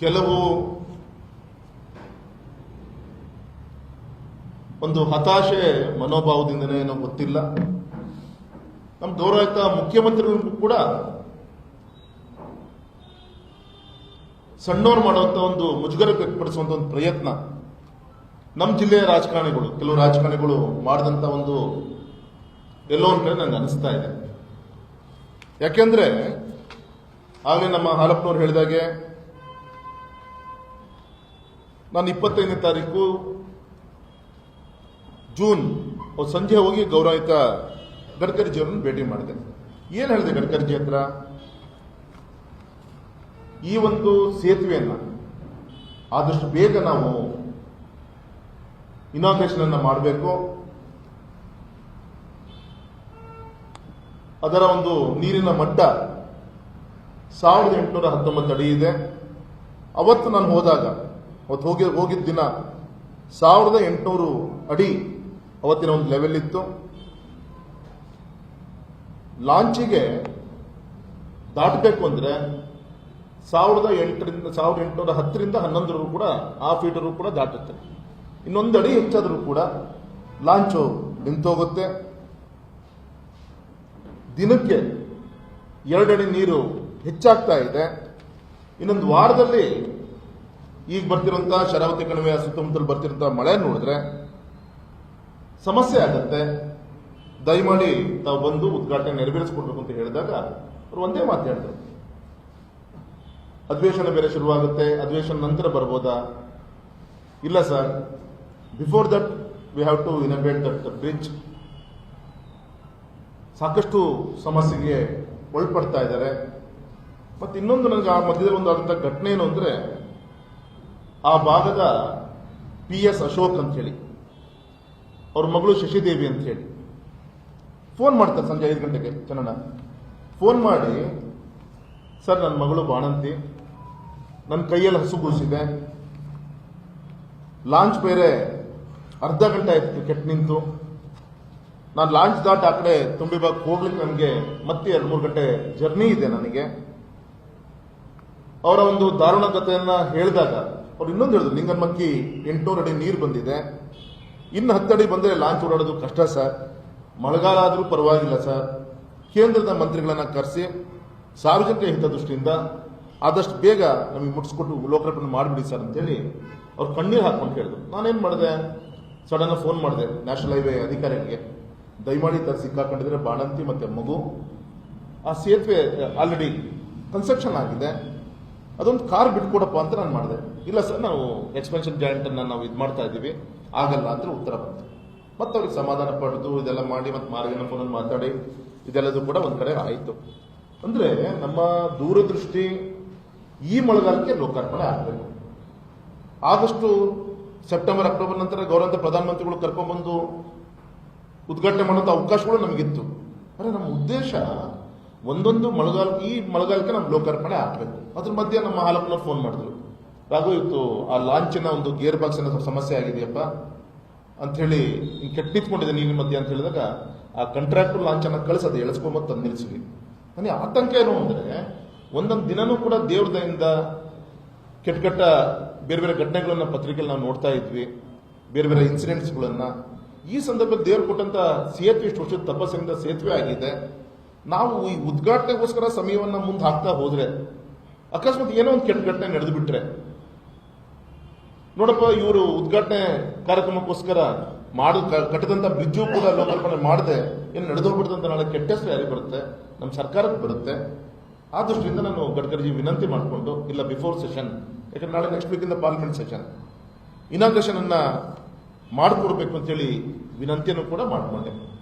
ಕೆಲವು ಒಂದು ಹತಾಶೆ ಮನೋಭಾವದಿಂದನೇ ಏನೋ ಗೊತ್ತಿಲ್ಲ. ನಮ್ಮ ಗೌರವಿತ ಮುಖ್ಯಮಂತ್ರಿಗಳಿಗೂ ಕೂಡ ಸಣ್ಣವ್ರು ಮಾಡುವಂಥ ಒಂದು ಮುಜುಗರ ವ್ಯಕ್ತಪಡಿಸುವಂಥ ಒಂದು ಪ್ರಯತ್ನ ನಮ್ಮ ಜಿಲ್ಲೆಯ ರಾಜಕಾರಣಿಗಳು, ಕೆಲವು ರಾಜಕಾರಣಿಗಳು ಮಾಡಿದಂತ ಒಂದು ಎಲ್ಲೋ ಒಂದ್ ಕಡೆ ನಂಗೆ ಅನಿಸ್ತಾ ಇದೆ. ಯಾಕೆಂದ್ರೆ, ಆಗಲೇ ನಮ್ಮ ಹಾಲಪ್ಪನವ್ರು ಹೇಳಿದಾಗೆ ನಾನು ಇಪ್ಪತ್ತೈದನೇ ತಾರೀಕು ಜೂನ್ ಸಂಜೆ ಹೋಗಿ ಗೌರವಿತ ಗಡ್ಕರಿಜಿಯವರನ್ನು ಭೇಟಿ ಮಾಡಿದೆ. ಏನು ಹೇಳಿದೆ ಗಡ್ಕರಿಜಿ ಹತ್ರ? ಈ ಒಂದು ಸೇತುವೆಯನ್ನು, ಆದಷ್ಟು ಬೇಗ ನಾವು ಇನಾಗ್ರೇಷನ್ ಅನ್ನ ಮಾಡಬೇಕು. ಅದರ ಒಂದು ನೀರಿನ ಮಟ್ಟ ಸಾವಿರದ ಎಂಟುನೂರ ಹತ್ತೊಂಬತ್ತು ಅಡಿ ಇದೆ. ಅವತ್ತು ನಾನು ಹೋದಾಗ ಅವತ್ತು ಹೋಗಿ ಹೋಗಿದ್ದ ದಿನ ಸಾವಿರದ ಎಂಟುನೂರು ಅಡಿ ಅವತ್ತಿನ ಒಂದು ಲೆವೆಲ್ ಇತ್ತು. ಲಾಂಚಿಗೆ ದಾಟಬೇಕು ಅಂದರೆ ಸಾವಿರದ ಎಂಟರಿಂದ, ಸಾವಿರದ ಎಂಟುನೂರ ಹತ್ತರಿಂದ ಹನ್ನೊಂದರವರೆಗೂ ಕೂಡ ಆ ಫೀಟರು ಕೂಡ ದಾಟುತ್ತೆ. ಇನ್ನೊಂದು ಅಡಿ ಹೆಚ್ಚಾದರೂ ಕೂಡ ಲಾಂಚು ನಿಂತೋಗುತ್ತೆ. ದಿನಕ್ಕೆ ಎರಡಡಿ ನೀರು ಹೆಚ್ಚಾಗ್ತಾ ಇದೆ. ಇನ್ನೊಂದು ವಾರದಲ್ಲಿ ಈಗ ಬರ್ತಿರುವಂತಹ ಶರಾವತಿ ಕಣಿವೆಯ ಸುತ್ತಮುತ್ತಲು ಬರ್ತಿರುವಂತಹ ಮಳೆ ನೋಡಿದ್ರೆ ಸಮಸ್ಯೆ ಆಗತ್ತೆ. ದಯಮಾಡಿ ತಾವು ಬಂದು ಉದ್ಘಾಟನೆ ನೆರವೇರಿಸಿಕೊಡ್ಬೇಕು ಅಂತ ಹೇಳಿದಾಗ ಅವರು ಒಂದೇ ಮಾತು ಹೇಳಿದ್ರು ಅಧಿವೇಶನ ಬೇರೆ ಶುರುವಾಗುತ್ತೆ ಅಧಿವೇಶನ ನಂತರ ಬರ್ಬೋದಾ? ಇಲ್ಲ sir. Before that we have to innovate that bridge ಸಾಕಷ್ಟು ಸಮಸ್ಯೆಗೆ ಒಳಪಡ್ತಾ ಇದ್ದಾರೆ. ಮತ್ತೆ ಇನ್ನೊಂದು ನನಗೆ ಆ ಮಧ್ಯದಲ್ಲಿ ಒಂದು ಆದಂಥ ಘಟನೆ ಏನು ಅಂದ್ರೆ ಆ ಭಾಗದ ಪಿ ಎಸ್ ಅಶೋಕ್ ಹೇಳಿ, ಅವ್ರ ಮಗಳು ಶಶಿದೇವಿ ಅಂತ ಹೇಳಿ. ಫೋನ್ ಮಾಡ್ತಾರೆ ಸಂಜೆ ಐದು ಗಂಟೆಗೆ ಚೆನ್ನ ಫೋನ್ ಮಾಡಿ, ಸರ್ ನನ್ನ ಮಗಳು ಬಾಣಂತಿ ನನ್ನ ಕೈಯಲ್ಲಿ ಹಸುಗೂಸಿದೆ ಲಾಂಚ್ ಬೇರೆ ಅರ್ಧ ಗಂಟೆ ಆಯ್ತು ಕೆಟ್ಟ ನಿಂತು. ನಾನು ಲಾಂಚ್ ದಾಟ್ ಆ ಕಡೆ ತುಂಬಿಬಾಗ್ ಹೋಗ್ಲಿಕ್ಕೆ ನನಗೆ ಮತ್ತೆ ಎರಡು ಮೂರು ಗಂಟೆ ಜರ್ನಿ ಇದೆ ನನಗೆ. ಅವರ ಒಂದು ದಾರುಣ ಕಥೆಯನ್ನ ಹೇಳಿದಾಗ ಅವ್ರು ಇನ್ನೊಂದು ಹೇಳಿದ್ರು ಲಿಂಗನ್ಮಕ್ಕಿ ಎಂಟುನೂರು ಅಡಿ ನೀರು ಬಂದಿದೆ. ಇನ್ನು ಹತ್ತಡಿ ಬಂದರೆ ಲಾಂಚ್ ಓಡಾಡೋದು ಕಷ್ಟ ಸರ್. ಮಳೆಗಾಲ ಆದರೂ ಪರವಾಗಿಲ್ಲ ಸರ್. ಕೇಂದ್ರದ ಮಂತ್ರಿಗಳನ್ನು ಕರೆಸಿ ಸಾರ್ವಜನಿಕ ಹಿತದೃಷ್ಟಿಯಿಂದ ಆದಷ್ಟು ಬೇಗ ನಮಗೆ ಮುಟ್ಸ್ಕೊಟ್ಟು ಲೋಕಾರ್ಪಣೆ ಮಾಡಿಬಿಡಿ ಸರ್ ಅಂತೇಳಿ ಅವ್ರು ಕಣ್ಣೀರು ಹಾಕೊಂಡು ಹೇಳಿದ್ರು ನಾನೇನು ಮಾಡಿದೆ? ಸಡನ್ ಫೋನ್ ಮಾಡಿದೆ ನ್ಯಾಷನಲ್ ಹೈವೇ ಅಧಿಕಾರಿಗಳಿಗೆ. ದಯಮಾಡಿ ತರ ಸಿಕ್ಕಾಕೊಂಡಿದ್ರೆ ಬಾಣಂತಿ ಮತ್ತು ಮಗು. ಆ ಸೇತುವೆ ಆಲ್ರೆಡಿ ಕನ್ಸ್ಟ್ರಕ್ಷನ್ ಆಗಿದೆ. ಅದೊಂದು ಕಾರ್ ಬಿಟ್ಕೊಡಪ್ಪ ಅಂತ ನಾನು ಮಾಡಿದೆ. ಇಲ್ಲ ಸರ್, ನಾವು ಎಕ್ಸ್ಪೆನ್ಷನ್ ಜಾಯಿಂಟ್ ಅನ್ನ ನಾವು ಇದು ಮಾಡ್ತಾ ಇದ್ದೀವಿ. ಆಗಲ್ಲ ಅಂತ ಉತ್ತರ ಬಂತು. ಮತ್ತೆ ಅವ್ರಿಗೆ ಸಮಾಧಾನ ಪಡೆದು ಇದೆಲ್ಲ ಮಾಡಿ ಮತ್ತೆ ಮಾರ್ಗನ ಫೋನಲ್ಲಿ ಮಾತಾಡಿ, ಇದೆಲ್ಲದೂ ಕೂಡ ಒಂದು ಕಡೆ ಆಯಿತು. ಅಂದ್ರೆ ನಮ್ಮ ದೂರದೃಷ್ಟಿ ಈ ಮಳೆಗಾಲಕ್ಕೆ ಲೋಕಾರ್ಪಣೆ ಆಗಬೇಕು. ಆದಷ್ಟು ಸೆಪ್ಟೆಂಬರ್, ಅಕ್ಟೋಬರ್ ನಂತರ ಗೌರವಂತ ಪ್ರಧಾನಮಂತ್ರಿಗಳು ಕರ್ಕೊಂಡ್ಬಂದು ಉದ್ಘಾಟನೆ ಮಾಡುವಂತ ಅವಕಾಶಗಳು ನಮಗಿತ್ತು. ಅಂದ್ರೆ ನಮ್ಮ ಉದ್ದೇಶ ಒಂದೊಂದು ಮಳೆಗಾಲ ಈ ಮಳೆಗಾಲಕ್ಕೆ ನಮ್ಮ ಲೋಕಾರ್ಪಣೆ ಆಗ್ಬೇಕು. ಅದ್ರ ಮಧ್ಯೆ ನಮ್ಮ ಹಾಲಪ್ಪನವ್ರು ಫೋನ್ ಮಾಡಿದ್ರು. ರಾಘು ಇವತ್ತು ಆ ಲಾಂಚಿನ ಒಂದು ಗೇರ್ ಬಾಕ್ಸ್ ಸ್ವಲ್ಪ ಸಮಸ್ಯೆ ಆಗಿದೆಯಪ್ಪ? ಅಂತ ಹೇಳಿ ಹಿಂಗ್ ಕೆಟ್ಟ ನಿಂತ್ಕೊಂಡಿದೆ ನೀರಿನ ಮಧ್ಯೆ ಅಂತ ಹೇಳಿದಾಗ ಆ ಕಾಂಟ್ರಾಕ್ಟರ್ ಲಾಂಚ್ ಅನ್ನ ಎಳಸ್ಕೊಂಡ್ ಬಂದು ತಂದು ನಿಲ್ಸಿವಿ ನನಗೆ ಆತಂಕ ಏನು ಅಂದ್ರೆ, ಒಂದೊಂದು ದಿನನೂ ಕೂಡ ದೇವ್ರ ದಯಿಂದ ಕೆಟ್ಟ ಕೆಟ್ಟ ಬೇರೆ ಬೇರೆ ಘಟನೆಗಳನ್ನ ಪತ್ರಿಕೆಯಲ್ಲಿ ನಾವು ನೋಡ್ತಾ ಇದ್ವಿ. ಬೇರೆ ಬೇರೆ ಇನ್ಸಿಡೆಂಟ್ಸ್ಗಳನ್ನ ಈ ಸಂದರ್ಭದಲ್ಲಿ ದೇವ್ರು ಕೊಟ್ಟಂತ ಸೇತುವೆ ಇಷ್ಟು ವರ್ಷದ ತಪಸ್ಸಿನಿಂದ ಸೇತುವೆ ಆಗಿದೆ. ನಾವು ಈ ಉದ್ಘಾಟನೆಗೋಸ್ಕರ ಸಮಯವನ್ನ ಮುಂದೆ ಹಾಕ್ತಾ ಹೋದ್ರೆ, ಅಕಸ್ಮಾತ್ ಏನೋ ಒಂದು ಕೆಟ್ಟ ಘಟನೆ ನಡೆದು ಬಿಟ್ರೆ ನೋಡಪ್ಪ, ಇವರು ಉದ್ಘಾಟನೆ ಕಾರ್ಯಕ್ರಮಕ್ಕೋಸ್ಕರ ಮಾಡು, ಕ- ಕಟ್ಟಿದಂತ ಬ್ರಿಡ್ಜು ಕೂಡ ಲೋಕಾರ್ಪಣೆ ಮಾಡದೆ, ಏನು ನಡೆದೋಗ್ಬಿಡ್ತಂತ ನಾಳೆ ಕೆಟ್ಟ ಹೆಸರು ಯಾರಿಗೆ ಬರುತ್ತೆ? ನಮ್ಮ ಸರ್ಕಾರಕ್ಕೆ ಬರುತ್ತೆ. ಆ ದೃಷ್ಟಿಯಿಂದ ನಾನು ಗಡ್ಕರಿಜಿ ವಿನಂತಿ ಮಾಡಿಕೊಂಡು, ಇಲ್ಲ ಬಿಫೋರ್ ಸೆಷನ್, ಯಾಕಂದ್ರೆ ನಾಳೆ ನೆಕ್ಸ್ಟ್ ವೀಕಿಂದ ಪಾರ್ಲಿಮೆಂಟ್ ಸೆಷನ್. ಇನಾಗ್ರೇಷನ್ ಅನ್ನ ಮಾಡಿಕೊಡ್ಬೇಕು ಅಂತೇಳಿ ವಿನಂತಿಯನ್ನು ಕೂಡ ಮಾಡಿಕೊಂಡೆ.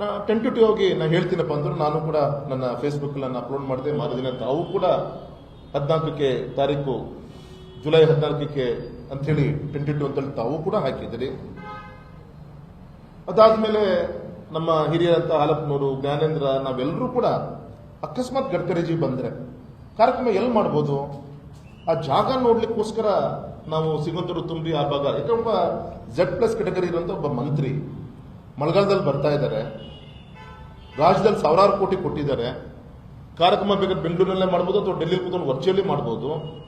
ನಾ ಟೆಂಟೇಟಿವ್ ಆಗಿ ನಾ ಹೇಳ್ತೀನಪ್ಪ ಅಂದ್ರೆ ನಾನು ಕೂಡ ನನ್ನ ಫೇಸ್ಬುಕ್ ನಾನು ಅಪ್ಲೋಡ್ ಮಾಡಿದೆ ಮಾಡಿದ್ದೀನಿ ಅಂತ. ಅವು ಕೂಡ ಹದಿನಾಲ್ಕಕ್ಕೆ ತಾರೀಕು, ಜುಲೈ ಹದಿನಾಲ್ಕಕ್ಕೆ ಅಂಥೇಳಿ ಟೆಂಟೇಟಿವ್ ಅಂತೇಳಿ ತಾವು ಕೂಡ ಹಾಕಿದ್ರಿ ಅದಾದ್ಮೇಲೆ ನಮ್ಮ ಹಿರಿಯರಂತ ಹಾಲಪ್ಪನವರು, ಜ್ಞಾನೇಂದ್ರ ನಾವೆಲ್ಲರೂ ಕೂಡ ಅಕಸ್ಮಾತ್ ಗಡ್ಕರಿಜಿ ಬಂದ್ರೆ ಕಾರ್ಯಕ್ರಮ ಎಲ್ಲಿ ಮಾಡ್ಬೋದು? ಆ ಜಾಗ ನೋಡ್ಲಿಕ್ಕೋಸ್ಕರ ನಾವು ಸಿಗಂತರು ತುಂಬಿ ಆ ಭಾಗ. ಯಾಕಂದ್ರೆ ಒಬ್ಬ ಜೆಡ್ ಪ್ಲಸ್ ಕೆಟಗರಿ ಇರುವಂತ ಒಬ್ಬ ಮಂತ್ರಿ. ಮಳೆಗಾಲದಲ್ಲಿ ಬರ್ತಾ ಇದ್ದಾರೆ. ರಾಜ್ಯದಲ್ಲಿ ಸಾವಿರಾರು ಕೋಟಿ ಕೊಟ್ಟಿದ್ದಾರೆ. ಕಾರ್ಯಕ್ರಮ ಬೇಕಾದ್ರೆ ಬೆಂಗಳೂರಿನಲ್ಲೇ ಮಾಡ್ಬೋದು ಅಥವಾ ಡೆಲ್ಲಿ ಕೂತ್ಕೊಂಡು ವರ್ಚುವಲಿ ಮಾಡ್ಬೋದು.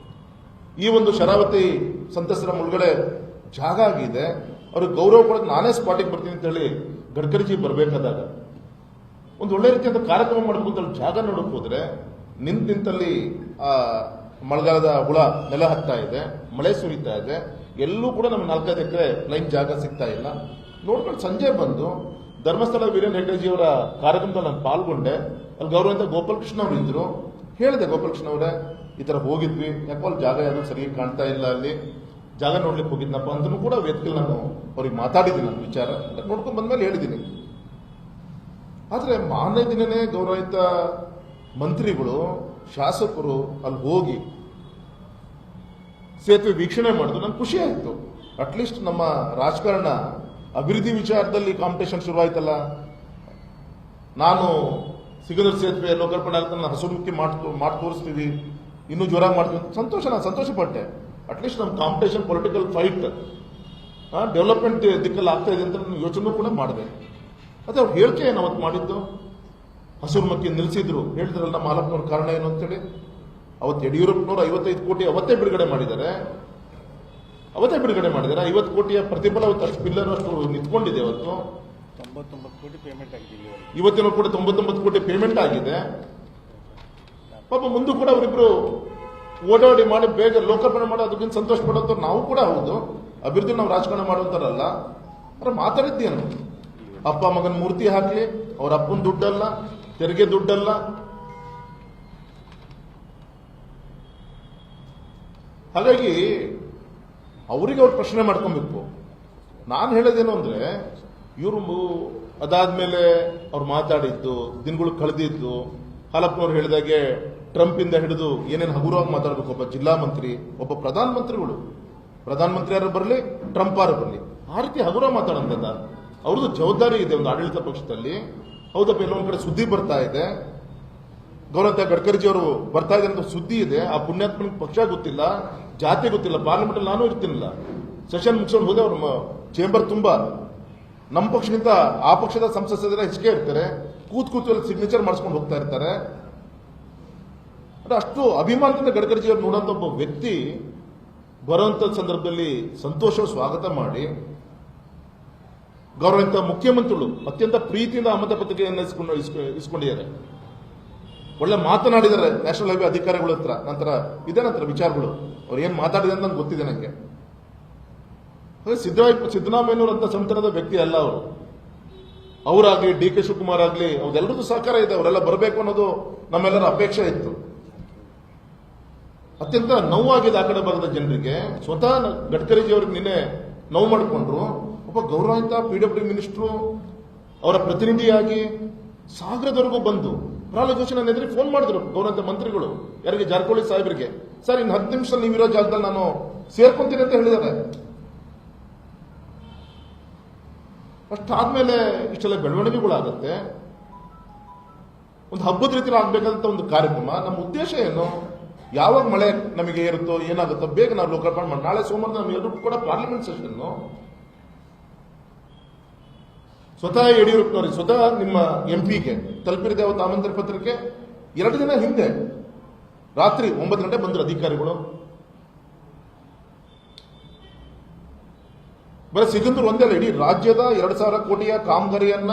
ಈ ಒಂದು ಶರಾವತಿ ಸಂತ್ರಸ್ತರ ಮುಳುಗಡೆ ಜಾಗ ಆಗಿದೆ. ಅವ್ರಿಗೆ ಗೌರವ ಕೊಡೋದು ನಾನೇ ಸ್ಪಾಟಿಗೆ ಬರ್ತೀನಿ ಅಂತ ಹೇಳಿ ಗಡ್ಕರಿಜಿ ಬರಬೇಕಾದಾಗ. ಒಂದು ಒಳ್ಳೆ ರೀತಿಯಾದ ಕಾರ್ಯಕ್ರಮ ಮಾಡಬೇಕು ಅಂತ ಜಾಗ ನೋಡಕ್ ಹೋದ್ರೆ ನಿಂತ ನಿಂತಲ್ಲಿ, ಆ, ಮಳೆಗಾಲದ ಹುಳ ನೆಲ ಹತ್ತಾ ಇದೆ, ಮಳೆ ಸುರಿತಾ ಇದೆ. ಎಲ್ಲೂ ಕೂಡ ನಮ್ಗೆ ನಾಲ್ಕೈದು ಎಕರೆ ಲೈನ್ ಜಾಗ ಸಿಗ್ತಾ ಇಲ್ಲ. ನೋಡ್ಕೊಂಡು ಸಂಜೆ ಬಂದು ಧರ್ಮಸ್ಥಳ ವೀರೇಂದ್ರ ಹೆಗ್ಗಡೆಜಿಯವರ ಕಾರ್ಯಕ್ರಮದಲ್ಲಿ ನಾನು ಪಾಲ್ಗೊಂಡೆ. ಅಲ್ಲಿ ಗೌರವಂತ ಗೋಪಾಲಕೃಷ್ಣ ಅವರು ಇದ್ರು. ಹೇಳಿದೆ ಗೋಪಾಲಕೃಷ್ಣ ಅವರೇ, ಈ ಥರ ಹೋಗಿದ್ವಿ. ಯಾಕೋ ಅಲ್ಲಿ ಜಾಗ ಯಾವುದು ಸರಿಯಾಗಿ ಕಾಣ್ತಾ ಇಲ್ಲ ಅಲ್ಲಿ. ಜಾಗ ನೋಡ್ಲಿಕ್ಕೆ ಹೋಗಿದ್ನಪ್ಪ ಅಂದ್ರೂ ಕೂಡ ವೇದಿಕೆಯಲ್ಲಿ ನಾನು ಅವ್ರಿಗೆ ಮಾತಾಡಿದ್ದೀನಿ ನನ್ನ ವಿಚಾರ. ನೋಡ್ಕೊಂಡು ಬಂದ್ಮೇಲೆ ಹೇಳಿದ್ದೀನಿ. ಆದರೆ ಮಾರನೇ ದಿನನೇ ಗೌರವಿತ ಮಂತ್ರಿಗಳು, ಶಾಸಕರು ಅಲ್ಲಿ ಹೋಗಿ ಸೇತುವೆ ವೀಕ್ಷಣೆ ಮಾಡಿದ್ರು. ನಂಗೆ ಖುಷಿ ಆಯಿತು. ಅಟ್ಲೀಸ್ಟ್ ನಮ್ಮ ರಾಜಕಾರಣ ಅಭಿವೃದ್ಧಿ ವಿಚಾರದಲ್ಲಿ ಕಾಂಪಿಟೇಷನ್ ಶುರುವಾಯ್ತಲ್ಲ? ನಾನು ಸಿಗಂದ್ರ ಸೇತುವೆ ಲೋಕಾರ್ಪಣೆ ಆಗ್ತಾ ನಾನು ಹಸುಮುಖಿ ಮಾಡಿ ಮಾಡಿ ತೋರಿಸ್ತೀವಿ ಇನ್ನೂ ಜೋರಾಗಿ ಮಾಡ್ತೀವಿ ಸಂತೋಷ, ನಾನು ಸಂತೋಷ ಪಟ್ಟೆ ಅಟ್ಲೀಸ್ಟ್ ನಮ್ಮ ಕಾಂಪಿಟೇಷನ್ ಪೊಲಿಟಿಕಲ್ ಫೈಟ್ ಡೆವಲಪ್ಮೆಂಟ್ ದಿಕ್ಕಲ್ಲಿ ಆಗ್ತಾ ಇದೆ ಅಂತ ನಾನು ಯೋಚನೆ ಕೂಡ ಮಾಡಿದೆ. ಅದೇ ಅವ್ರು ಹೇಳಿಕೆ ಏನು ಅವತ್ತು ಮಾಡಿದ್ದು? ಹಸುರು ಮಕ್ಕಿ ನಿಲ್ಲಿಸಿದ್ರು ಹೇಳಿದ್ರಲ್ಲ ನಮ್ಮ ಮಾಲಪ್ಪನವ್ರ ಕಾರಣ ಏನು ಅಂತೇಳಿ? ಅವತ್ತು ಯಡಿಯೂರಪ್ಪನವರು ಐವತ್ತೈದು ಕೋಟಿ ಅವತ್ತೇ ಬಿಡುಗಡೆ ಮಾಡಿದ್ದಾರೆ. ಅವತ್ತೇ ಬಿಡುಗಡೆ ಮಾಡಿದಾರೆ ಐವತ್ತು ಕೋಟಿಯ ಪ್ರತಿಫಲ ಅಷ್ಟು ಪಿಲ್ಲರ್ ಅಷ್ಟು ನಿಂತ್ಕೊಂಡಿದೆ ಅವತ್ತು. ಕೋಟಿ ಪೇಮೆಂಟ್ ಆಗಿದೆ ಇಲ್ಲಿವರೆಗೆ. ಇವತ್ತಿನ ಕೂಡ ತೊಂಬತ್ತೊಂಬತ್ತು ಕೋಟಿ ಪೇಮೆಂಟ್ ಆಗಿದೆ. ಪಾಪ ಮುಂದೂ ಕೂಡ ಅವರಿಬ್ರು ಓಡಾಡಿ ಮಾಡಿ ಬೇಗ ಲೋಕಾರ್ಪಣೆ ಮಾಡಿ ಅದಕ್ಕಿಂತ ಸಂತೋಷ ಪಡೋದು ನಾವು ಕೂಡ ಹೌದು. ಅಭಿವೃದ್ಧಿ ನಾವು ರಾಜಕಾರಣ ಮಾಡುವಂತಾರಲ್ಲ ಅವ್ರ ಮಾತಾಡಿದ್ದೇನು? ಅಪ್ಪ ಮಗನ ಮೂರ್ತಿ ಹಾಕಲಿ ಅವ್ರ ಅಪ್ಪನ ದುಡ್ಡಲ್ಲ ತೆರಿಗೆ ದುಡ್ಡಲ್ಲ. ಹಾಗಾಗಿ ಅವರಿಗೆ ಅವ್ರು ಪ್ರಶ್ನೆ ಮಾಡ್ಕೊಬೇಕು ನಾನು ಹೇಳೋದೇನು ಅಂದ್ರೆ, ಇವರು ಅದಾದ್ಮೇಲೆ ಅವ್ರು ಮಾತಾಡಿದ್ದು, ದಿನಗಳು ಕಳೆದಿದ್ದು ಹಾಲಪ್ಪನವ್ರು ಹೇಳಿದಾಗೆ ಟ್ರಂಪ್ ಇಂದ ಹಿಡಿದು ಏನೇನು ಹಗುರವಾಗಿ ಮಾತಾಡಬೇಕು ಒಬ್ಬ ಜಿಲ್ಲಾ ಮಂತ್ರಿ, ಒಬ್ಬ ಪ್ರಧಾನ ಮಂತ್ರಿಗಳು ಪ್ರಧಾನ ಮಂತ್ರಿ ಯಾರು ಬರಲಿ, ಟ್ರಂಪ್ ಯಾರು ಬರಲಿ. ಆ ರೀತಿ ಹಗುರ ಮಾತಾಡೋದಲ್ಲ ಅವ್ರದ್ದು ಜವಾಬ್ದಾರಿ ಇದೆ ಒಂದು ಆಡಳಿತ ಪಕ್ಷದಲ್ಲಿ. ಹೌದಪ್ಪ ಎಲ್ಲೊಂದು ಕಡೆ ಸುದ್ದಿ ಬರ್ತಾ ಇದೆ. ಗೌರವ ಗಡ್ಕರಿಜಿ ಅವರು ಬರ್ತಾ ಇದೆ ಅಂತ ಸುದ್ದಿ ಇದೆ. ಆ ಪುಣ್ಯಾತ್ಮನಿಗೆ ಪಕ್ಷ ಗೊತ್ತಿಲ್ಲ. ಜಾತಿ ಗೊತ್ತಿಲ್ಲ ಪಾರ್ಲಿಮೆಂಟ್ ನಾನು ಇರ್ತೀನಿಲ್ಲ. ಸೆಷನ್ ಮುಗಿಸ್ಕೊಂಡು ಹೋದೆ ಅವ್ರ ಚೇಂಬರ್ ತುಂಬಾ. ನಮ್ಮ ಪಕ್ಷಕ್ಕಿಂತ ಆ ಪಕ್ಷದ ಸಂಸದರ ಹೆಚ್ಚಿಗೆ ಇರ್ತಾರೆ. ಕೂತ್ ಕೂತು ಸಿಗ್ನೇಚರ್ ಮಾಡಿಸ್ಕೊಂಡು ಹೋಗ್ತಾ ಇರ್ತಾರೆ. ಅಷ್ಟು ಅಭಿಮಾನದಿಂದ ಗಡ್ಕರಿಜಿ ಅವ್ರು ನೋಡೋಂಥ ಒಬ್ಬ ವ್ಯಕ್ತಿ ಬರುವಂತ ಸಂದರ್ಭದಲ್ಲಿ ಸಂತೋಷ, ಸ್ವಾಗತ ಮಾಡಿ ಗೌರವಂತ ಮುಖ್ಯಮಂತ್ರಿಗಳು ಅತ್ಯಂತ ಪ್ರೀತಿಯಿಂದ ಅಹಮದ ಪತ್ರಿಕೆಯನ್ನು ಇಸ್ಕೊಂಡು, ಇಸ್ಕೊ- ಇಸ್ಕೊಂಡಿದ್ದಾರೆ. ಒಳ್ಳೆ ಮಾತನಾಡಿದ್ದಾರೆ ನ್ಯಾಷನಲ್ ಹೈವೇ ಅಧಿಕಾರಿಗಳ ಹತ್ರ, ನಂತರ ಇದೆ ನಂತರ ವಿಚಾರಗಳು. ಅವ್ರು ಏನು ಮಾತಾಡಿದೆ ಅಂತ ಗೊತ್ತಿದೆ ನನಗೆ ಸಿದ್ದರಾಮ ಸಿದ್ದರಾಮಯ್ಯನವರು ಅಂತ ಸಂತನದ ವ್ಯಕ್ತಿ ಅಲ್ಲ ಅವರು. ಅವರಾಗ್ಲಿ, ಡಿ ಕೆ ಶಿವಕುಮಾರ್ ಆಗ್ಲಿ ಅವ್ರೆಲ್ಲರದ್ದು ಸಹಕಾರ ಇದೆ, ಅವರೆಲ್ಲ ಬರಬೇಕು ಅನ್ನೋದು ನಮ್ಮೆಲ್ಲರ ಅಪೇಕ್ಷೆ ಇತ್ತು. ಅತ್ಯಂತ ನೋವಾಗಿದೆ ಆ ಕಡೆ ಬರದ ಜನರಿಗೆ. ಸ್ವತಃ ಗಡ್ಕರಿಜಿ ಅವ್ರಿಗೆ ನಿನ್ನೆ ನೋವು ಮಾಡಿಕೊಂಡ್ರು. ಒಬ್ಬ ಗೌರವಾನ್ವಿತ ಪಿ ಡಬ್ಲ್ಯೂ ಮಿನಿಸ್ಟ್ರು ಅವರ ಪ್ರತಿನಿಧಿಯಾಗಿ ಸಾಗರದವರೆಗೂ ಬಂದು ಪ್ರಹ್ಲಾದ್ ಜೋಶಿ ನನ್ನ ಎದುರಿಗೆ ಫೋನ್ ಮಾಡಿದ್ರು ಗೌರವಂತ ಮಂತ್ರಿಗಳು, ಯಾರಿಗೆ ಜಾರಕಿಹೊಳಿ ಸಾಹೇಬರಿಗೆ. ಸರ್, ಇನ್ನು ಹತ್ತು ನಿಮಿಷದಲ್ಲಿ ನೀವಿರೋ ಜಾಗದಲ್ಲಿ ನಾನು ಸೇರ್ಕೊಂತೀನಿ ಅಂತ ಹೇಳಿದ್ದಾರೆ. ಅಷ್ಟಾದ್ಮೇಲೆ ಇಷ್ಟೆಲ್ಲ ಬೆಳವಣಿಗೆಗಳಾಗತ್ತೆ. ಒಂದು ಹಬ್ಬದ ರೀತಿ ಆಗ್ಬೇಕಾದಂತ ಒಂದು ಕಾರ್ಯಕ್ರಮ. ನಮ್ಮ ಉದ್ದೇಶ ಏನು? ಯಾವಾಗ ಮಳೆ ನಮಗೆ ಇರುತ್ತೋ ಏನಾಗುತ್ತೋ, ಬೇಗ ನಾವು ಲೋಕಾರ್ಪಣೆ ಮಾಡಿ. ನಾಳೆ ಸೋಮವಾರ ನಮ್ಗೆ ಎಲ್ರಿಗೂ ಕೂಡ ಪಾರ್ಲಿಮೆಂಟ್ ಸೆಷನ್ ಸ್ವತಃ ಯಡಿಯೂರಪ್ಪನವ್ರಿಗೆ ಸ್ವತಃ ನಿಮ್ಮ ಎಂ ಪಿಗೆ ತಲುಪಿರದೆ ಅವತ್ತು ಆಮಂತ್ರಣ ಪತ್ರಕ್ಕೆ ಎರಡು ದಿನ ಹಿಂದೆ, ರಾತ್ರಿ ಒಂಬತ್ತು ಗಂಟೆ ಬಂದರು ಅಧಿಕಾರಿಗಳು. ಬರೀ ಸಿಗಂದೂರು ಒಂದೇ ಇಡೀ ರಾಜ್ಯದ ಎರಡು ಸಾವಿರ ಕೋಟಿಯ ಕಾಮಗಾರಿಯನ್ನ,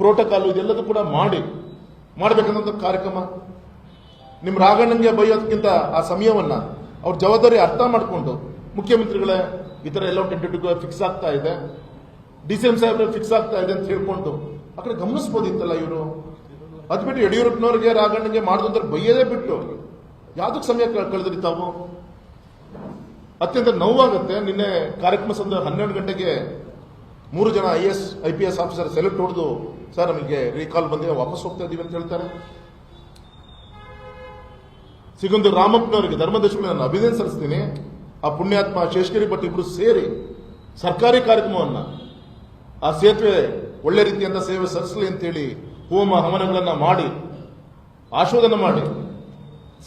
ಪ್ರೋಟೋಕಾಲ್ ಇದೆಲ್ಲದೂ ಕೂಡ ಮಾಡಿ ಮಾಡಬೇಕಂತ ಕಾರ್ಯಕ್ರಮ. ನಿಮ್ಮ ರಾಘಣ್ಣನಿಗೆ ಬೈಯೋದಕ್ಕಿಂತ ಆ ಸಮಯವನ್ನ ಅವ್ರ ಜವಾಬ್ದಾರಿ ಅರ್ಥ ಮಾಡಿಕೊಂಡು ಮುಖ್ಯಮಂತ್ರಿಗಳೇ ಈ ಥರ ಎಲ್ಲ ಫಿಕ್ಸ್ ಆಗ್ತಾ ಇದೆ. ಡಿ ಸಿ ಎಂ ಸಾಹೇಬ್ರೆ ಫಿಕ್ಸ್ ಆಗ್ತಾ ಇದೆ ಅಂತ ಹೇಳ್ಕೊಂಡು, ಆ ಕಡೆ ಗಮನಿಸ್ಬೋದಿತ್ತಲ್ಲ ಇವರು? ಅದ್ಬಿಟ್ಟು ಯಡಿಯೂರಪ್ಪನವ್ರಿಗೆ ರಾಘಣ್ಣಗೆ ಮಾಡಿದ್ರೆ ಬೈಯದೇ ಬಿಟ್ಟು. ಯಾವುದಕ್ಕೆ ಸಮಯ ಕಳೆದ್ರಿ ತಾವು? ಅತ್ಯಂತ ನೋವಾಗುತ್ತೆ. ನಿನ್ನೆ ಕಾರ್ಯಕ್ರಮ ಸಂದರ್ಭ ಹನ್ನೆರಡು ಗಂಟೆಗೆ ಮೂರು ಜನ I S, I P S officer select ಹೊಡೆದು, ಸರ್, ನಮಗೆ ರೀಕಾಲ್ ಬಂದಿದೆ, ವಾಪಸ್ ಹೋಗ್ತಾ ಇದೀವಿ ಅಂತ ಹೇಳ್ತಾರೆ. ಸಿಗೊಂದು ರಾಮಪ್ಪನವರಿಗೆ ಧರ್ಮದಶಮಿ ನಾನು ಅಭಿನಂದನೆ ಸಲ್ಲಿಸ್ತೀನಿ ಆ ಪುಣ್ಯಾತ್ಮ ಶೇಷಗಿರಿ ಭಟ್ ಇಬ್ರು ಸೇರಿ ಸರ್ಕಾರಿ ಕಾರ್ಯಕ್ರಮವನ್ನ ಆ ಸೇತುವೆ ಒಳ್ಳೆ ರೀತಿಯಿಂದ ಸೇವೆ ಸಲ್ಲಿಸಲಿ ಅಂತೇಳಿ ಹೋಮ ಹವನಗಳನ್ನು ಮಾಡಿ, ಆಶೋಧನೆ ಮಾಡಿ,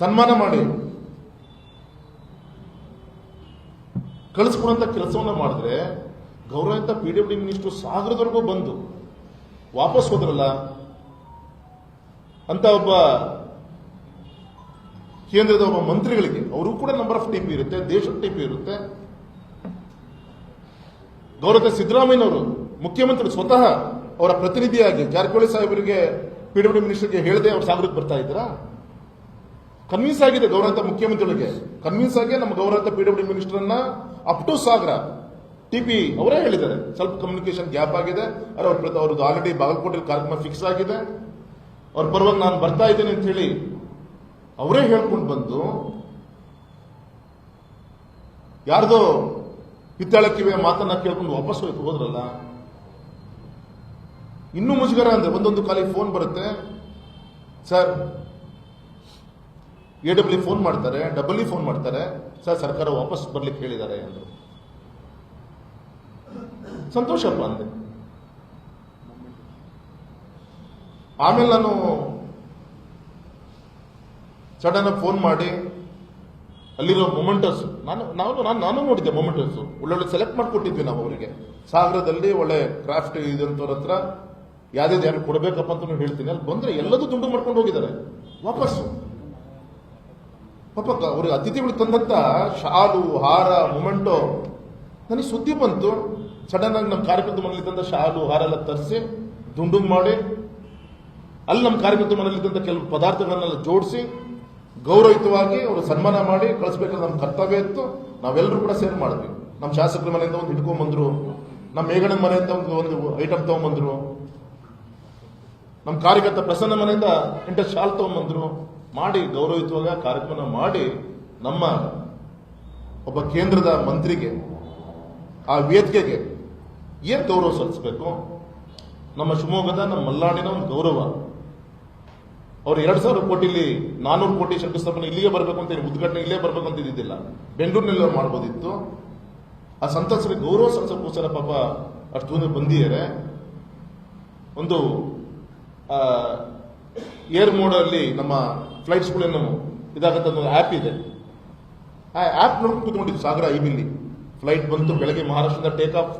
ಸನ್ಮಾನ ಮಾಡಿ ಕಳಿಸ್ಕೊಡುವಂತ ಕೆಲಸವನ್ನ ಮಾಡಿದ್ರೆ ಗೌರವಿತ ಪಿ ಡಬ್ಲ್ಯೂ ಮಿನಿಸ್ಟರ್ ಸಾಗರದವರೆಗೂ ಬಂದು ವಾಪಸ್ ಹೋದ್ರಲ್ಲ, ಅಂತ ಒಬ್ಬ ಕೇಂದ್ರದ ಒಬ್ಬ ಮಂತ್ರಿಗಳಿಗೆ ಅವರು ಕೂಡ ನಂಬರ್ ಆಫ್ ಟಿಪಿ ಇರುತ್ತೆ, ದೇಶದ ಟಿಪಿ ಇರುತ್ತೆ. ಗೌರವ ಸಿದ್ದರಾಮಯ್ಯನವರು ಮುಖ್ಯಮಂತ್ರಿ ಸ್ವತಃ ಅವರ ಪ್ರತಿನಿಧಿಯಾಗಿ ಜಾರಕಿಹೊಳಿ ಸಾಹೇಬರಿಗೆ ಪಿಡಬ್ಲ್ಯೂ ಮಿನಿಸ್ಟರ್ಗೆ ಹೇಳದೆ ಅವ್ರು ಸಾಗರಕ್ಕೆ ಬರ್ತಾ ಇದ್ದೀರಾ? ಕನ್ವಿನ್ಸ್ ಆಗಿದೆ ಗೌರವಂತ ಮುಖ್ಯಮಂತ್ರಿಗಳಿಗೆ. ಕನ್ವಿನ್ಸ್ ಆಗಿ ನಮ್ಮ ಗೌರವಂತ ಪಿಡಬ್ಲ್ಯೂ ಮಿನಿಸ್ಟರ್ ಅನ್ನ ಅಪ್ ಟು ಸಾಗರ ಟಿಪಿ ಅವರೇ ಹೇಳಿದ್ದಾರೆ. ಸ್ವಲ್ಪ ಕಮ್ಯುನಿಕೇಶನ್ ಗ್ಯಾಪ್ ಆಗಿದೆ. ಅವ್ರದ್ದು ಆಲ್ರೆಡಿ ಬಾಗಲಕೋಟೆ ಕಾರ್ಯಕ್ರಮ ಫಿಕ್ಸ್ ಆಗಿದೆ. ಅವ್ರ ಪರವಾಗಿ ನಾನು ಬರ್ತಾ ಇದ್ದೇನೆ ಅಂತ ಹೇಳಿ ಅವರೇ ಹೇಳ್ಕೊಂಡು ಬಂದು ಯಾರ್ದೋ ಹಿತ್ತಾಳಕ್ಕಿವೆ ಮಾತನ್ನ ಕೇಳ್ಕೊಂಡು ವಾಪಸ್ ಹೋಯ್ತು ಹೋದ್ರಲ್ಲ ಇನ್ನೂ ಮುಜುಗರ ಅಂದ್ರೆ ಒಂದೊಂದು ಕಾಲಿಗೆ ಫೋನ್ ಬರುತ್ತೆ. ಸರ್ ಎ ಡಬ್ಲ್ಯೂ ಫೋನ್ ಮಾಡ್ತಾರೆ ಡಬಲ್ ಫೋನ್ ಮಾಡ್ತಾರೆ. ಸರ್ ಸರ್ಕಾರ ವಾಪಸ್ ಬರ್ಲಿಕ್ಕೆ ಹೇಳಿದ್ದಾರೆ ಅಂದ್ರು. ಸಂತೋಷಪ್ಪ ಅಂದೆ? ಆಮೇಲೆ ನಾನು ಸಡನ್ ಫೋನ್ ಮಾಡಿ, ಅಲ್ಲಿರೋ ಮೊಮೆಂಟರ್ಸ್ ನಾನು ನಾನು ನಾನು ನಾನು ನೋಡಿದ್ದೆ ಮೊಮೆಂಟರ್ಸು ಒಳ್ಳೊಳ್ಳೆ ಸೆಲೆಕ್ಟ್ ಮಾಡಿಕೊಟ್ಟಿದ್ವಿ ನಾವು ಅವರಿಗೆ. ಸಾಗರದಲ್ಲಿ ಒಳ್ಳೆ ಕ್ರಾಫ್ಟ್ ಇದಂತವ್ರ ಹತ್ರ ಯಾವ್ದು ಯಾರು ಕೊಡಬೇಕಪ್ಪ ಅಂತ ಹೇಳ್ತೀನಿ. ಅಲ್ಲಿ ಬಂದ್ರೆ ಎಲ್ಲದೂ ದುಂಡು ಮಾಡ್ಕೊಂಡು ಹೋಗಿದ್ದಾರೆ. ವಾಪಸ್ಸು. ಪಾಪ ಅವ್ರಿಗೆ ಅತಿಥಿಗಳು ತಂದಂತ ಶಾಲು, ಹಾರ, ಮೊಮೆಂಟೋ, ನನಗೆ ಸುದ್ದಿ ಬಂತು. ಸಡನ್ ಆಗಿ ನಮ್ಮ ಕಾರ್ಯಕರ್ತ ಮನೇಲಿ ತಂದ ಶಾಲು, ಹಾರ ಎಲ್ಲ ತರಿಸಿ, ದುಂಡು ಮಾಡಿ, ಅಲ್ಲಿ ನಮ್ಮ ಕಾರ್ಯಕರ್ತ ಮನೇಲಿ ತಂದ ಕೆಲವು ಪದಾರ್ಥಗಳನ್ನೆಲ್ಲ ಜೋಡಿಸಿ, ಗೌರವಯುತವಾಗಿ ಅವರು ಸನ್ಮಾನ ಮಾಡಿ ಕಳಿಸ್ಬೇಕಾದ್ರೆ ನಮ್ಮ ಕರ್ತವ್ಯ ಇತ್ತು. ನಾವೆಲ್ಲರೂ ಕೂಡ ಸೇರ್ ಮಾಡಿದ್ವಿ ನಮ್ಮ ಶಾಸಕರ ಮನೆಯಿಂದ ಒಂದು ಹಿಡ್ಕೊಂಬಂದ್ರು. ನಮ್ಮ ಮೇಘಣ್ಣನ ಮನೆಯಿಂದ ಒಂದು ಒಂದು ಐಟಮ್ ತಗೊಂಬಂದ್ರು. ನಮ್ಮ ಕಾರ್ಯಕರ್ತ ಪ್ರಸನ್ನ ಮನೆಯಿಂದ ಎಂಟ ಶಾಲ್ ತಗೊಂಬಂದ್ರು. ಮಾಡಿ ಗೌರವಯುತವಾಗಿ ಆ ಕಾರ್ಯಕ್ರಮ ಮಾಡಿ ನಮ್ಮ ಒಬ್ಬ ಕೇಂದ್ರದ ಮಂತ್ರಿಗೆ, ಆ ವೇದಿಕೆಗೆ ಏನು ಗೌರವ ಸಲ್ಲಿಸಬೇಕು? ನಮ್ಮ ಶಿವಮೊಗ್ಗದ, ನಮ್ಮ ಮಲ್ನಾಡಿನ ಒಂದು ಗೌರವ. ಅವ್ರು ಎರಡು ಸಾವಿರ ಕೋಟಿಲಿ ನಾನ್ನೂರು ಕೋಟಿ ಶಂಕುಸ್ಥಾಪನೆ ಇಲ್ಲಿಗೆ ಬರಬೇಕು ಅಂತ ಉದ್ಘಾಟನೆ ಇಲ್ಲೇ ಬರಬೇಕು ಅಂತ ಇದ್ದಿದ್ದಿಲ್ಲ. ಬೆಂಗಳೂರಿನಲ್ಲಿ ಅವ್ರು ಮಾಡ್ಬೋದಿತ್ತು. ಆ ಸಂತಸರಿಗೆ ಗೌರವ ಸಲ್ಲಿಸೋಕ್ಕೋಸ್ಕರ ಪಾಪ ಅಷ್ಟು ದೂರ ಬಂದಿದ್ದಾರೆ. ಒಂದು ಏರ್ ಮೋಡಲ್ಲಿ ನಮ್ಮ ಫ್ಲೈಟ್ಸ್ಗಳೇನು ಇದಾಗುತ್ತೆ ಒಂದು ಆ್ಯಪ್ ಇದೆ. ಆ ಆ್ಯಪ್ ನೋಡ್ಕೊಂಡು ಕೂತ್ಕೊಂಡಿದ್ದು ಸಾಗರ ಐಬಿಲ್ಲಿ ಫ್ಲೈಟ್ ಬಂತು, ಬೆಳಗ್ಗೆ ಮಹಾರಾಷ್ಟ್ರದಿಂದ ಟೇಕ್ ಆಫ್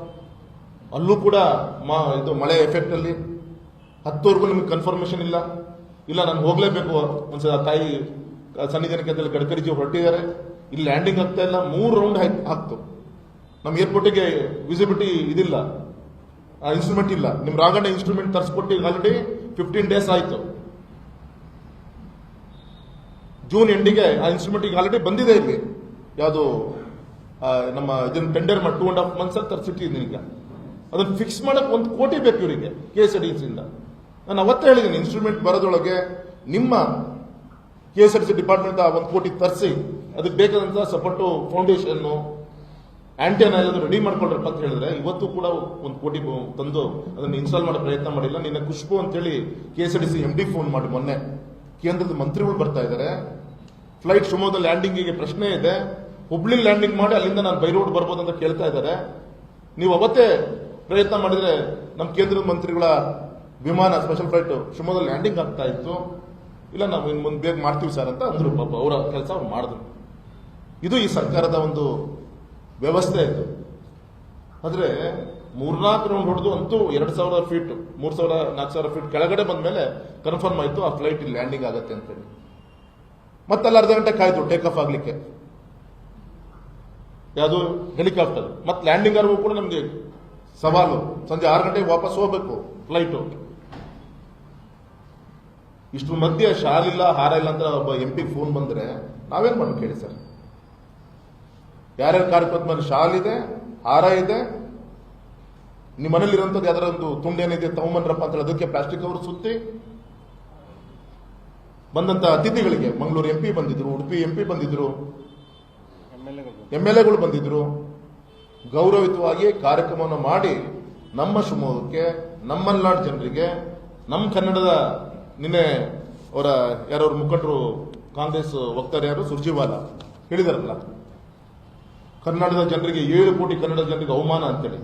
ಅಲ್ಲೂ ಕೂಡ ಮಾ, ಇದು ಮಳೆ ಎಫೆಕ್ಟ್ ಅಲ್ಲಿ. ಹತ್ತುವರೆಗೂ ನಿಮಗೆ ಕನ್ಫರ್ಮೇಷನ್ ಇಲ್ಲ. ಇಲ್ಲ, ನಾನು ಹೋಗ್ಲೇಬೇಕು. ಒಂದ್ಸಲ ತಾಯಿ ಸನ್ನಿಧಾನಕ್ಕೆ ಅಂತ ಹೇಳಿ ಗಡ್ಕರಿಜಿ ಹೊರಟಿದ್ದಾರೆ. ಇಲ್ಲಿ ಲ್ಯಾಂಡಿಂಗ್ ಆಗ್ತಾ ಇಲ್ಲ. ಮೂರು ರೌಂಡ್ ಹಾಕ್ತು ನಮ್ಮ ಏರ್ಪೋರ್ಟಿಗೆ ವಿಸಿಬಿಲಿಟಿ ಇದಿಲ್ಲ. ಇನ್ಸ್ಟ್ರೂಮೆಂಟ್ ಇಲ್ಲ. ನಿಮ್ಮ ರಾಗಣ್ಣ ಇನ್ಸ್ಟ್ರೂಮೆಂಟ್ ತರಿಸ್ಕೊಟ್ಟು ಆಲ್ರೆಡಿ ಫಿಫ್ಟೀನ್ ಡೇಸ್ ಆಯಿತು. ಜೂನ್ ಎಂಡಿಗೆ ಆ ಇನ್ಸ್ಟ್ರೂಮೆಂಟ್ ಈಗ ಆಲ್ರೆಡಿ ಬಂದಿದೆ ಇಲ್ಲಿ. ಯಾವುದು ನಮ್ಮ ಇದನ್ನು ಟೆಂಡರ್ ಮಾಡಿ ಟೂ ಅಂಡ್ ಹಾಫ್ ಮಂತ್ಸ್ ಅಂತ ತರಿಸಿಟ್ಟಿದ್ದೀನಿ ಈಗ. ಅದನ್ನು ಫಿಕ್ಸ್ ಮಾಡೋಕ್ಕೆ ಒಂದು ಕೋಟಿ ಬೇಕು ಇವರಿಗೆ ಕೆ ಎಸ್ ಇಂದ. ನಾನು ಅವತ್ತೇ ಹೇಳಿದ್ದೀನಿ ಇನ್ಸ್ಟ್ರೂಮೆಂಟ್ ಬರೋದ್ರೊಳಗೆ ನಿಮ್ಮ K S R C department ಒಂದು ಕೋಟಿ ತರಿಸಿ, ಅದಕ್ಕೆ ಬೇಕಾದಂಥ ಸಪೋರ್ಟು ಫೌಂಡೇಶನ್ ಆಂಟಿನ ಎಲ್ಲಾದ್ರೂ ರೆಡಿ ಮಾಡ್ಕೊಳ್ರಪ್ಪ ಅಂತ ಹೇಳಿದ್ರೆ, ಇವತ್ತು ಕೂಡ ಒಂದು ಕೋಟಿ ತಂದು ಅದನ್ನ ಇನ್ಸ್ಟಾಲ್ ಮಾಡೋ ಪ್ರಯತ್ನ ಮಾಡಿಲ್ಲ. ನಿನ್ನ ಖುಷ್ಬು ಅಂತೇಳಿ K S R T C M D phone ಮಾಡಿ ಮೊನ್ನೆ. ಕೇಂದ್ರದ ಮಂತ್ರಿಗಳು ಬರ್ತಾ ಇದ್ದಾರೆ ಫ್ಲೈಟ್ ಶಿವಮೊಗ್ಗದಲ್ಲಿ ಲ್ಯಾಂಡಿಂಗಿಗೆ ಪ್ರಶ್ನೆ ಇದೆ. ಹುಬ್ಳಿ ಲ್ಯಾಂಡಿಂಗ್ ಮಾಡಿ ಅಲ್ಲಿಂದ ನಾನು ಬೈ ರೋಡ್ ಬರ್ಬೋದು ಅಂತ ಕೇಳ್ತಾ ಇದ್ದಾರೆ. ನೀವು ಅವತ್ತೇ ಪ್ರಯತ್ನ ಮಾಡಿದ್ರೆ ನಮ್ಮ ಕೇಂದ್ರದ ಮಂತ್ರಿಗಳ ವಿಮಾನ ಸ್ಪೆಷಲ್ ಫ್ಲೈಟ್ ಶಿವಮೊಗ್ಗದಲ್ಲಿ ಲ್ಯಾಂಡಿಂಗ್ ಆಗ್ತಾ ಇತ್ತು. ಇಲ್ಲ, ನಾವು ಇನ್ನು ಮುಂದೆ ಬೇಗ ಮಾಡ್ತೀವಿ ಸರ್ ಅಂತ ಅಂದ್ರು ಪಾಪ. ಅವರ ಕೆಲಸ ಅವ್ರು ಮಾಡಿದ್ರು. ಇದು ಈ ಸರ್ಕಾರದ ಒಂದು ವ್ಯವಸ್ಥೆ ಇತ್ತು ಆದರೆ ಮೂರ್ನಾಲ್ಕು ರೌಂಡ್ ಹೊಡೆದು ಅಂತೂ ಎರಡು ಸಾವಿರ ಫೀಟ್ ಮೂರು ಸಾವಿರ, ನಾಲ್ಕು ಸಾವಿರ ಫೀಟ್ ಕೆಳಗಡೆ ಬಂದ್ಮೇಲೆ ಕನ್ಫರ್ಮ್ ಆಯಿತು ಆ ಫ್ಲೈಟ್ ಇಲ್ಲಿ ಲ್ಯಾಂಡಿಂಗ್ ಆಗುತ್ತೆ ಅಂತೇಳಿ. ಮತ್ತಲ್ಲಿ ಅರ್ಧ ಗಂಟೆ ಕಾಯ್ತು ಟೇಕ್ ಆಫ್ ಆಗಲಿಕ್ಕೆ. ಯಾವುದು ಹೆಲಿಕಾಪ್ಟರ್ ಮತ್ತೆ ಲ್ಯಾಂಡಿಂಗ್ ಆಗುವ ಕೂಡ ನಮಗೆ ಸವಾಲು. ಸಂಜೆ ಆರು ಗಂಟೆಗೆ ವಾಪಸ್ ಹೋಗಬೇಕು ಫ್ಲೈಟು ಇಷ್ಟು ಮಧ್ಯೆ ಶಾಲಿಲ್ಲ, ಹಾರ ಇಲ್ಲ ಅಂತ ಒಬ್ಬ ಎಂ ಪಿ ಫೋನ್ ಬಂದರೆ ನಾವೇನು ಮಾಡ್ಬೇಕು ಕೇಳಿ ಸರ್? ಯಾರ್ಯಾರ ಕಾರ್ಯಕ್ರಮದ ಮೇಲೆ ಶಾಲ್ ಇದೆ, ಹಾರ ಇದೆ ನಿಮ್ಮ ಮನೇಲಿ ಇರೋಂಥದ್ದು ಯಾವ್ದಾರ ಒಂದು ತುಂಡೇನಿದೆ ತಗೊಂಬನ್ರಪ್ಪ ಅಂತ ಅದಕ್ಕೆ ಪ್ಲಾಸ್ಟಿಕ್ ಅವರು ಸುತ್ತಿ ಬಂದಂತ ಅತಿಥಿಗಳಿಗೆ, ಮಂಗಳೂರು ಎಂ ಪಿ ಬಂದಿದ್ರು, ಉಡುಪಿ ಎಂ ಪಿ ಬಂದಿದ್ರು ಎಂ ಎಲ್ ಎಗಳು ಬಂದಿದ್ರು ಗೌರವಿತವಾಗಿ ಕಾರ್ಯಕ್ರಮವನ್ನು ಮಾಡಿ ನಮ್ಮ ಶಿವಮೊಗ್ಗಕ್ಕೆ ನಮ್ಮ ಮಲೆನಾಡು ಜನರಿಗೆ ನಮ್ಮ ಕನ್ನಡದ ನಿನ್ನೆ ಅವರ ಯಾರವ್ರ ಮುಖಂಡರು ಕಾಂಗ್ರೆಸ್ ವಕ್ತಾರೆ ಯಾರು, ಸುರ್ಜಿವಾಲ ಹೇಳಿದಾರಲ್ಲ. ಕನ್ನಡದ ಜನರಿಗೆ ಏಳು ಕೋಟಿ ಕನ್ನಡ ಜನರಿಗೆ ಅವಮಾನ ಅಂತೇಳಿ.